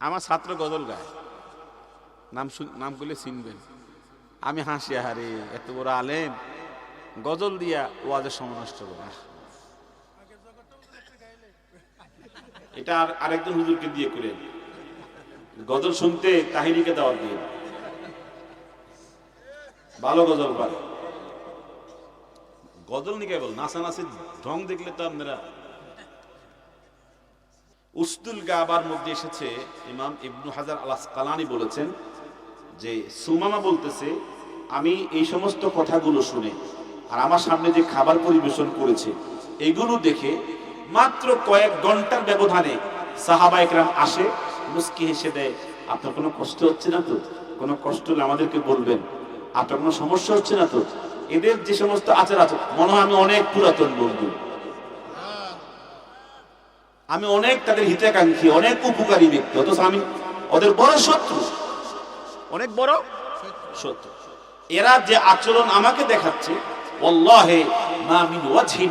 আমার ছাত্র গজল গায়। নাম নাম করলে চিনবেন। আমি হাসি হারে এত বড় আলেম। গজল দিয়া ওয়াজের সময় নষ্ট করে। এটা আর আরেকজন হুজুরকে দিয়ে করে গজল শুনতে কাহিনীকে দেওয়ার দিয়ে। ভালো গজল পারে। গজল নি কেবল নাচানাচি ঢং দেখলে তো আপনারা উস্তুল গাবার মধ্যে এসেছে ইমাম ইবনু হাজার আলাস কালানি বলেছেন যে, সুমামা বলতেছে, আমি এই সমস্ত কথাগুলো শুনে আর আমার সামনে যে খাবার পরিবেশন করেছে, এগুলো দেখে মাত্র কয়েক ঘণ্টার ব্যবধানে সাহাবা একরাম আসে, মুস্কি হেসে দেয়, আপনার কোনো কষ্ট হচ্ছে না তো? কোনো কষ্ট হলে আমাদেরকে বলবেন। আপনার কোনো সমস্যা হচ্ছে না তো? এদের যে সমস্ত আচার আছে, মনে হয় আমি অনেক পুরাতন বন্ধু। আমি অনেক তাদের হিতাকাঙ্ক্ষী অনেক উপকারী ব্যক্তি, অথচ আমি ওদের বড় শত্রু। অনেক বড় শত্রু। এরা যে আচরণ আমাকে দেখাচ্ছে, ওয়াল্লাহে মা মিন ওয়াজহিন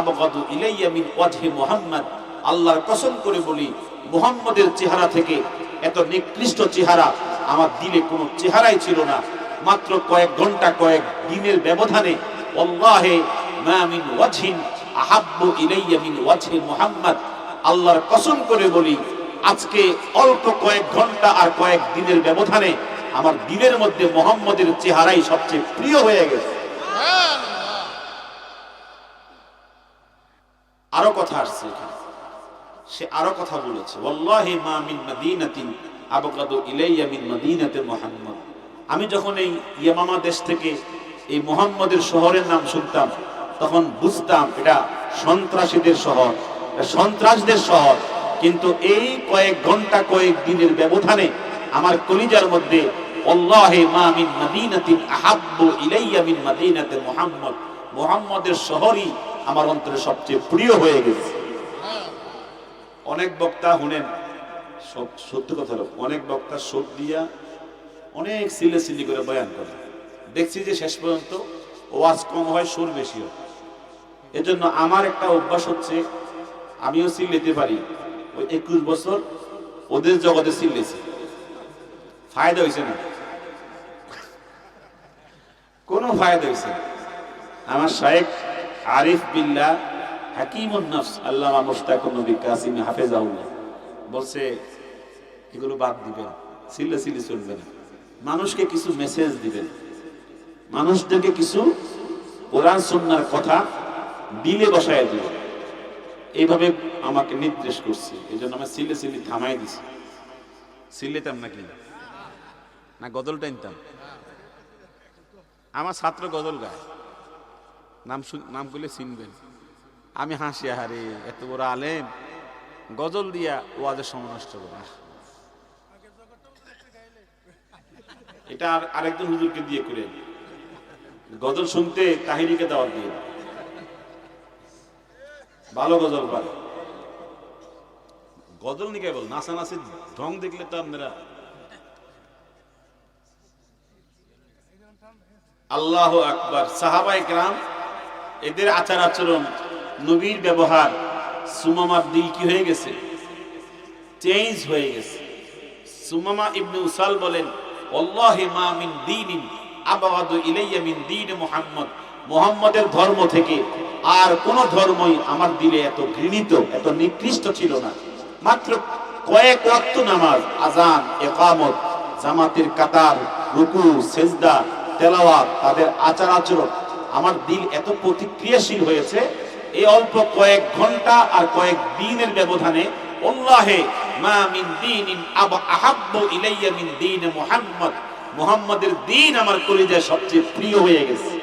আবগাদু ইলাইয়া মিন ওয়াজহি মুহাম্মদ। আল্লাহর কসম করে বলি, মুহাম্মদের চেহারা থেকে এত নিকৃষ্ট চেহারা আমার দিলে কোনো চেহারাই ছিল না। মাত্র কয়েক ঘণ্টা, কয়েক দিনের ব্যবধানে, ওয়াল্লাহে মা মিন ওয়াজহিন আহাব্বু ইলাইয়া মিন ওয়াজহি মুহাম্মদ। আল্লাহর কসম করে বলি, আজকে অল্প কয়েক ঘণ্টা আর কয়েক দিনের ব্যবধানে আমার দিনের মধ্যে মোহাম্মদের চেহারাই সবচেয়ে প্রিয় হয়ে গেছে। আরও কথা আসছে সে আরও কথা বলেছে, ওয়াল্লাহি মা মিন মাদিনাতিন আবগাদু ইলাইয়া মিন মাদিনাতি মুহাম্মদ। আমি যখন এই ইয়ামামা দেশ থেকে এই মুহাম্মদের শহরের নাম শুনতাম, তখন বুঝতাম এটা সন্ত্রাসীদের শহর। সন্ত্রাসদের শহর। কিন্তু এই কয়েক ঘণ্টা, কয়েক দিনের ব্যবধানে আমার কলিজার মধ্যে মা শহরই আমার অন্তরে সবচেয়ে প্রিয় হয়ে গেছে। অনেক বক্তা শুনেন সত- সত্য কথা অনেক বক্তা দিয়া অনেক করে বয়ান করে। দেখছি যে শেষ পর্যন্ত ওয়াজ কম হয়, সুর বেশি হয়। এজন্য আমার একটা অভ্যাস হচ্ছে আমিও সিল নিতে পারি। ওই একুশ বছর ওদের জগতে সিলেছি ফায়দা হয়েছে না? কোনো ফায়দা হয়েছে। আমার শায়েখ আরিফ বিল্লাহ হাকিমুন নফস, আল্লামা মুশতাক নবী কাসিম হাফেজাউল্লাহ বলছে, এগুলো বাদ দিবেন, সিলে সিলি চলবে না। মানুষকে কিছু মেসেজ দিবেন। মানুষদেরকে কিছু কোরআন, সুন্নার কথা দিলে বসায় দিবেন। এইভাবে আমাকে নির্দেশ করছে। এই জন্য আমার সিলে সিলি থামাই দিছি। সিলেতাম নাকি? না গজল টাইনতাম আমার ছাত্র গজল গায়। নাম শুন- নাম করলে চিনবেন। আমি হাসি হারে এত বড় আলেম। গজল দিয়া ওয়াজের সময় নষ্ট করে। এটা আর আরেকজন হুজুরকে দিয়ে করে গজল শুনতে কাহিনীকে দেওয়ার দিয়ে। ভালো গজল পারে গজল নি কেবল নাচানাচি ঢং দেখলে তো আপনারা আল্লাহ আকবার। সাহাবা একরাম এদের আচার আচরণ, নবীর ব্যবহার, সুমামার দিল কি হয়ে গেছে? চেঞ্জ হয়ে গেছে। সুমামা ইবনে উসাল বলেন আল্লাহি মা মিন দীনিন আবাদু ইলাইয়া মিন দীন মুহাম্মদ। মুহাম্মদের ধর্ম থেকে আর কোন ধর্মই আমার দিলে এত ঘৃণিত, এত নিকৃষ্ট ছিল না। মাত্র কয়েক ওয়াক্ত নামাজ, আজান, একামত, জামাতের কাতার, রুকু, সেজদা, তেলাওয়াত, তাদের আচার আচরণ আমার দিল এত প্রতিক্রিয়াশীল হয়েছে, এই অল্প কয়েক ঘণ্টা আর কয়েক দিনের ব্যবধানে, আল্লাহে মা মিন দীনিন আব, আহাব্বু ইলাইয়া মিন দীন মুহাম্মদ। মুহাম্মাদের দিন আমার কলিজায় সবচেয়ে প্রিয় হয়ে গেছে।